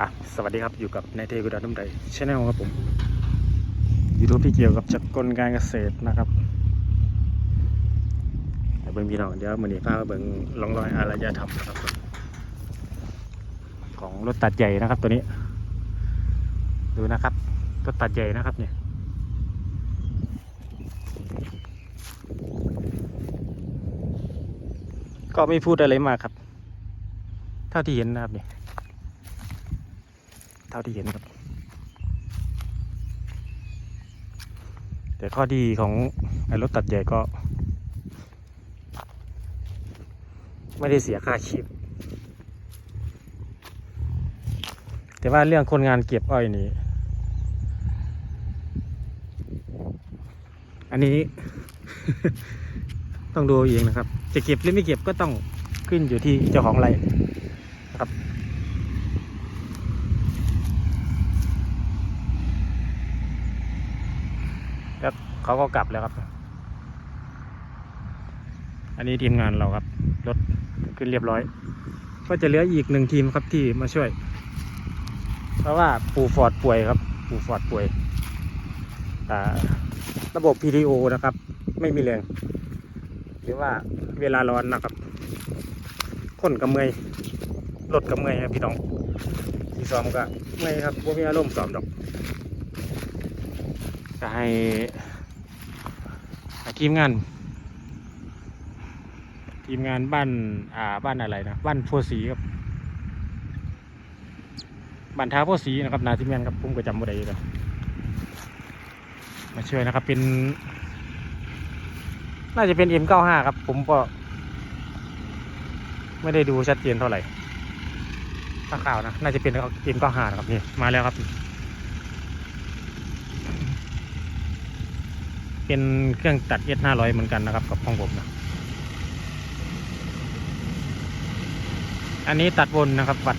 อะสวัสดีครับอยู่กับนายเทกุดาดุมไดชแนลครับผมยูทูบที่เกี่ยวกับจักรกลการเกษตรนะครับเดี๋ยวบิ่งพี่น้องเดี๋ยวมือนี้พามาเบิ่งร่องรอยอารยธรรมนะครับ ของรถตัดใหญ่นะครับตัวนี้ ดูนะครับรถตัดใหญ่นะครับเนี่ยก็ไม่พูดอะไรมากครับ เท่าที่เห็นนะครับเนี่ย เท่าที่เห็นครับ แต่ข้อดีของไอ้รถตัดใหญ่ก็ ไม่ได้เสียค่าชีพแต่ว่าเรื่องคนงานเก็บอ้อยนี่อันนี้ ต้องดูเองนะครับ จะเก็บหรือไม่เก็บก็ต้องขึ้นอยู่ที่เจ้าของไร่นะครับ แล้ว เขาก็กลับแล้วครับ อันนี้ทีมงานเราครับ รถขึ้นเรียบร้อย ก็จะเหลืออีกหนึ่งทีมครับที่มาช่วย เพราะว่าปูฟอร์ดป่วยครับ ปูฟอร์ดป่วยอ่ระบบ PTO นะครับ ไม่มีแรงหรือว่าเวลาร้อนนะครับคนกับเมยรถกับเมยครับพี่น้องที่ซ้อมก็เมอยครับว่ามีอารมณ์ซ้อมดอก จะให้ ทีมงาน ทีมงานบ้านอ่าบ้านอะไรนะบ้านโพสีครับบ้านท้าโพสีนะครับนาทีมงานครับผมก็จำไม่ได้เลยมาช่วยนะครับเป็น น่าจะเป็น M95 ครับ ผมก็ ไม่ได้ดูชัดเจนเท่าไหร่ถ้าข่าวนะ น่าจะเป็น M95 นะครับนี่มาแล้วครับ เป็นเครื่องตัด S 5 0 0เหมือนกันนะครับกับของผมนะอันนี้ตัดบนนะครับวัด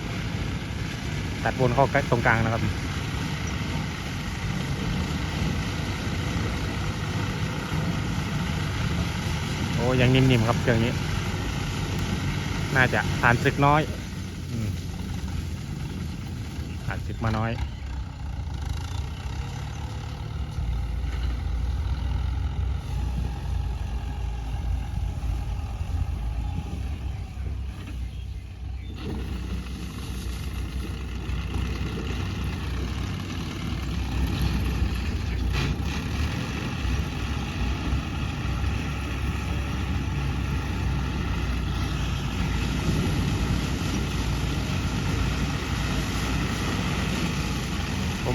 ตัดบนเข้าใกล้ตรงกลางนะครับ โอ้ยังนิ่มๆครับเครื่องนี้ น่าจะผ่านศึกน้อยอผ่านศึกมาน้อย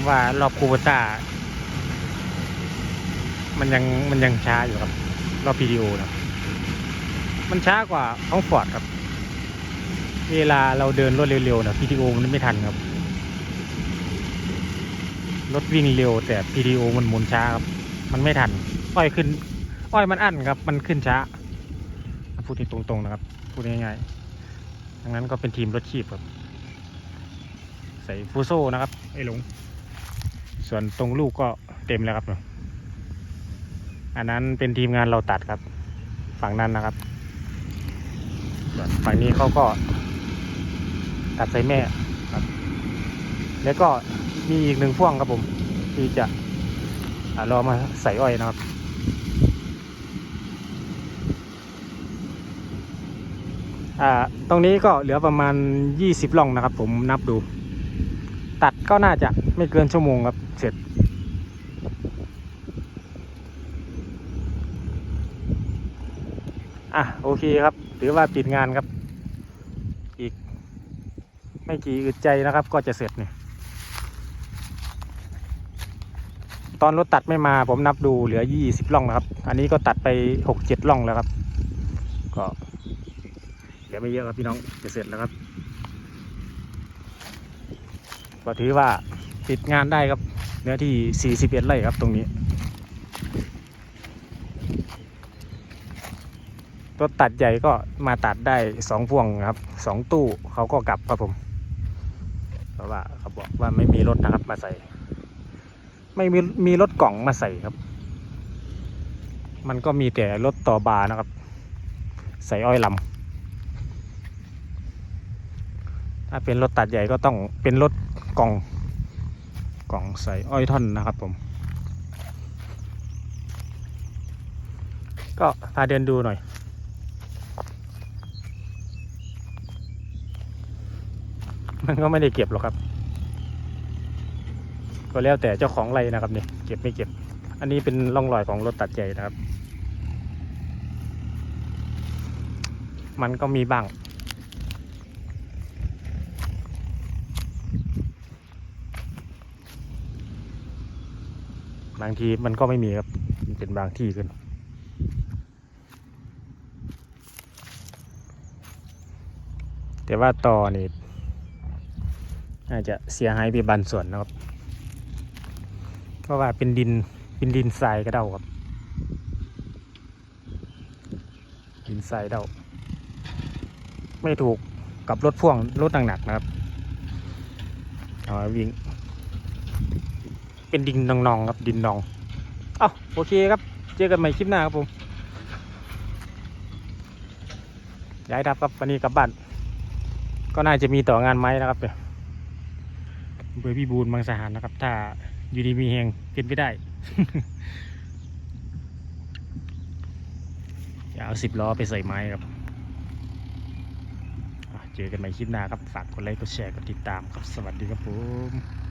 ว่ารอบคูบต้า มันยังมันยังช้าอยู่ครับ รอบพีดีโอนะมันช้ากว่าของฟอร์ดครับ เวลาเราเดินรถเร็วๆนะพีดีโอมันไม่ทันครับ รถวิ่งเร็ว แต่พีดีโอมันหมุนช้าครับ มันไม่ทัน อ้อยขึ้น อ้อยมันอั้นครับ มันขึ้นช้า พูดตรงๆนะครับ พูดง่ายๆดังนั้นก็เป็นทีมรถขีบครับใส่ฟูโซ่นะครับ ไอ้หลง ส่วนตรงลูกก็เต็มแล้วครับ อันนั้นเป็นทีมงานเราตัดครับ ฝั่งนั้นนะครับ ส่วนฝั่งนี้เขาก็ตัดใส่แม่ครับ แล้วก็มีอีกหนึ่งพ่วงครับผม ที่จะรอมาใส่อ้อยนะครับอ่าตรงนี้ก็เหลือประมาณ 20ล่องนะครับ ผมนับดู ตัดก็น่าจะไม่เกินชั่วโมงครับ เสร็จ อะ โอเคครับ ถือว่าปิดงานครับ อีก ไม่กี่อึดใจนะครับ ก็จะเสร็จเนี่ยตอนรถตัดไม่มาผมนับดูเหลือ20ล่องนะครับ อันนี้ก็ตัดไป6-7ล่องแล้วครับ ก็เหลือไม่เยอะครับพี่น้องจะเสร็จแล้วครับก็ถือว่าปิดงานได้ครับ เนื้อที่ 41 ไร่ครับตรงนี้ รถตัดใหญ่ก็มาตัดได้สองพวงครับสองตู้เขาก็กลับครับผม เพราะว่าเขาบอกว่าไม่มีรถนะครับมาใส่ ไม่มีมีรถกล่องมาใส่ครับ มันก็มีแต่รถต่อบานะครับ ใส่อ้อยลำถ้าเป็นรถตัดใหญ่ก็ต้องเป็นรถกล่อง กล่องใส่อ้อยท่อนนะครับผม ก็พาเดินดูหน่อย มันก็ไม่ได้เก็บหรอกครับ ก็แล้วแต่เจ้าของไรนะครับเนี่ยเก็บไม่เก็บ อันนี้เป็นร่องรอยของรถตัดใหญ่นะครับ มันก็มีบ้าง บางทีมันก็ไม่มีครับมันเป็นบางที่ขึ้น แต่ว่าต่อนี่อาจจะเสียหายไปบางส่วนนะครับ เพราะว่าเป็นดินเป็นดินทรายกระเดาครับ ดินทรายเดาไม่ถูกกับรถพ่วงรถหนักๆนะครับเอาวิ่ง เป็นดินนองๆครับดินนอง เอ้าโอเคครับ เจอกันใหม่คลิปหน้าครับผมย้ายดับครับวันนี้กลับบ้านก็น่าจะมีต่องานไม้นะครับเดี๋ยวเบอร์พี่บูนบางสหารนะครับ ถ้าอยู่ดีมีเฮงเป็นไปได้อย่าเอาสิบล้อไปใส่ไม้ครับเจอกันใหม่คลิปหน้าครับ ฝากกดไลค์กดแชร์กดติดตามครับ สวัสดีครับผม